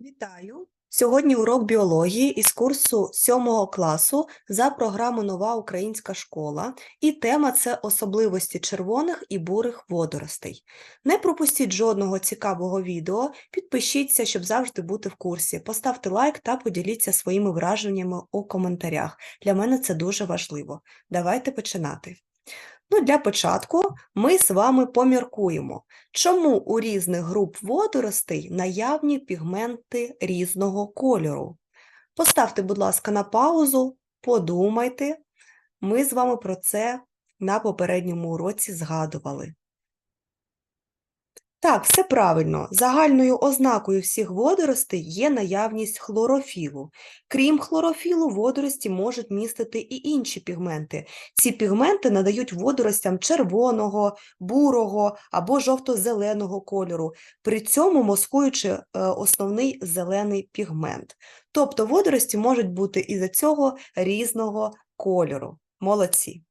Вітаю! Сьогодні урок біології із курсу 7 класу за програму Нова українська школа, і тема це особливості червоних і бурих водоростей. Не пропустіть жодного цікавого відео, підпишіться, щоб завжди бути в курсі. Поставте лайк та поділіться своїми враженнями у коментарях. Для мене це дуже важливо. Давайте починати. Ну, для початку ми з вами поміркуємо, чому у різних груп водоростей наявні пігменти різного кольору. Поставте, будь ласка, на паузу, подумайте. Ми з вами про це на попередньому уроці згадували. Так, все правильно. Загальною ознакою всіх водоростей є наявність хлорофілу. Крім хлорофілу, водорості можуть містити і інші пігменти. Ці пігменти надають водоростям червоного, бурого або жовто-зеленого кольору, при цьому маскуючи е, основний зелений пігмент. Тобто водорості можуть бути із-за цього різного кольору. Молодці.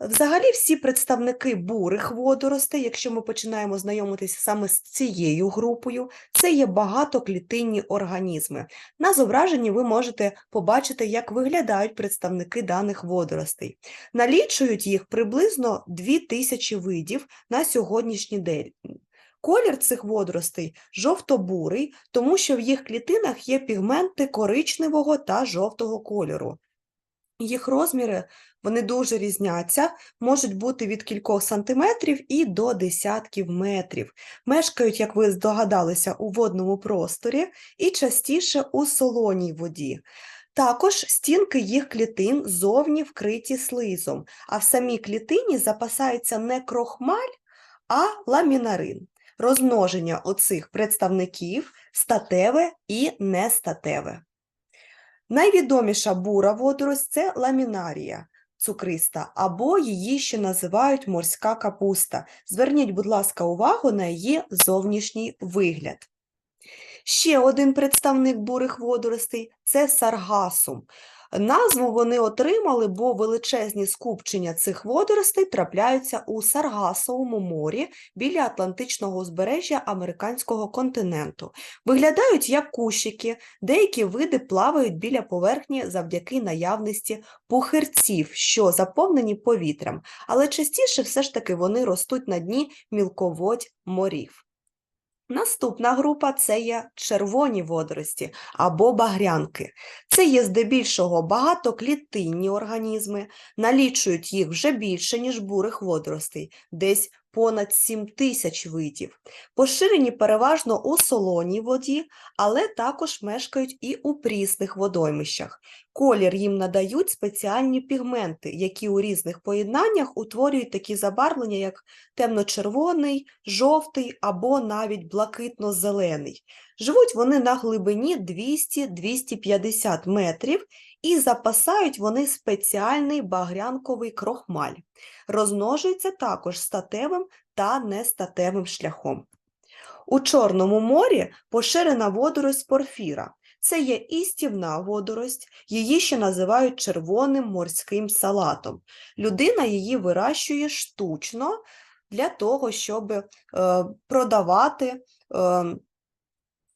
Взагалі, всі представники бурих водоростей, якщо ми починаємо знайомитися саме з цією групою, це є багатоклітинні організми. На зображенні ви можете побачити, як виглядають представники даних водоростей. Налічують їх приблизно 2000 видів на сьогоднішній день. Колір цих водоростей жовто-бурий, тому що в їх клітинах є пігменти коричневого та жовтого кольору. Їх розміри вони дуже різняться, можуть бути від кількох сантиметрів і до десятків метрів. Мешкають, як ви здогадалися, у водному просторі і частіше у солоній воді. Також стінки їх клітин зовні вкриті слизом, а в самій клітині запасається не крохмаль, а ламінарин. Розмноження оцих представників статеве і нестатеве. Найвідоміша бура водорость це ламінарія цукриста, або її ще називають морська капуста. Зверніть, будь ласка, увагу на її зовнішній вигляд. Ще один представник бурих водоростей це саргасум. Назву вони отримали, бо величезні скупчення цих водоростей трапляються у Саргасовому морі біля Атлантичного узбережжя американського континенту. Виглядають як кущики, деякі види плавають біля поверхні завдяки наявності пухирців, що заповнені повітрям, але частіше все ж таки вони ростуть на дні мілководь морів. Наступна група це є червоні водорості або багрянки. Це є здебільшого багатоклітинні організми, налічують їх вже більше, ніж бурих водоростей, десь понад 7 тисяч видів. Поширені переважно у солоній воді, але також мешкають і у прісних водоймищах. Колір їм надають спеціальні пігменти, які у різних поєднаннях утворюють такі забарвлення, як темно-червоний, жовтий або навіть блакитно-зелений. Живуть вони на глибині 200-250 метрів і запасають вони спеціальний багрянковий крохмаль. Розмножуються також статевим та нестатевим шляхом. У Чорному морі поширена водорость порфіра. Це є істівна водорость, її ще називають червоним морським салатом. Людина її вирощує штучно для того, щоб е, продавати е,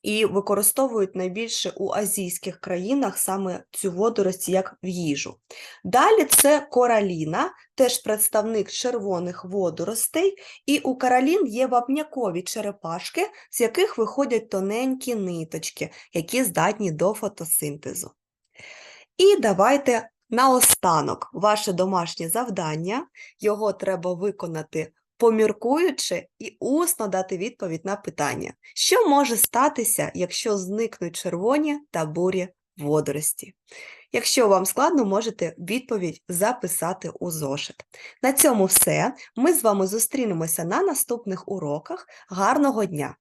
і використовують найбільше у азійських країнах саме цю водорость як в їжу. Далі це кораліна, теж представник червоних водоростей, і у коралін є вапнякові черепашки, з яких виходять тоненькі ниточки, які здатні до фотосинтезу. І давайте наостанок ваше домашнє завдання, його треба виконати поміркуючи і усно дати відповідь на питання, що може статися, якщо зникнуть червоні та бурі водорості. Якщо вам складно, можете відповідь записати у зошит. На цьому все. Ми з вами зустрінемося на наступних уроках. Гарного дня!